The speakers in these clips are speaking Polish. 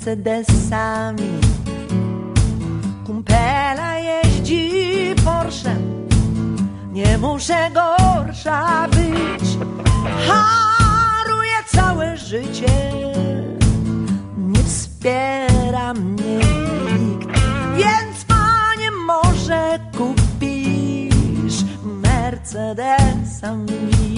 Mercedesami. Kumpela jeździ Porsche, nie muszę gorsza być. Haruję całe życie, nie wspiera mnie nikt, więc panie może kupisz Mercedesami.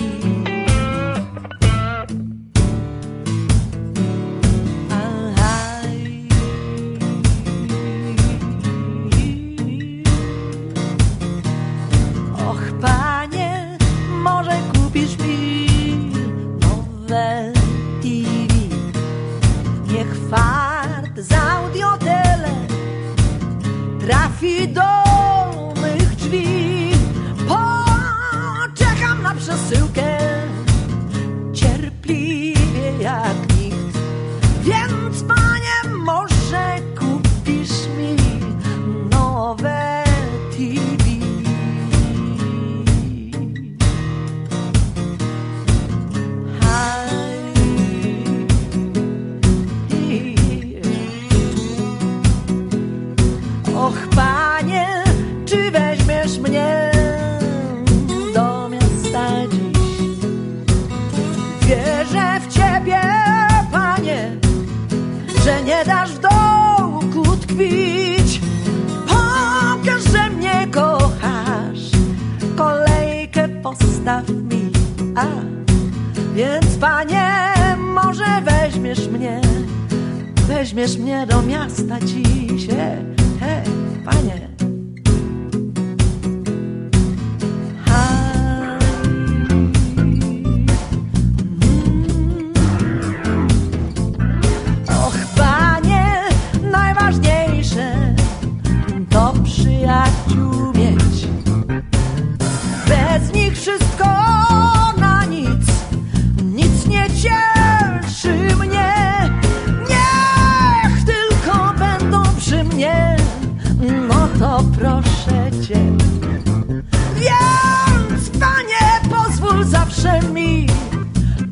zaudio tele trafido aż w dołku tkwić. Pokaż, że mnie kochasz, kolejkę postaw mi. A więc, panie, może weźmiesz mnie, weźmiesz mnie do miasta dziś. Hej, hej, panie. zawsze mi,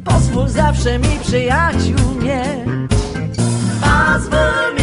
pozwól zawsze mi przyjaciół mieć. Pozwól mi.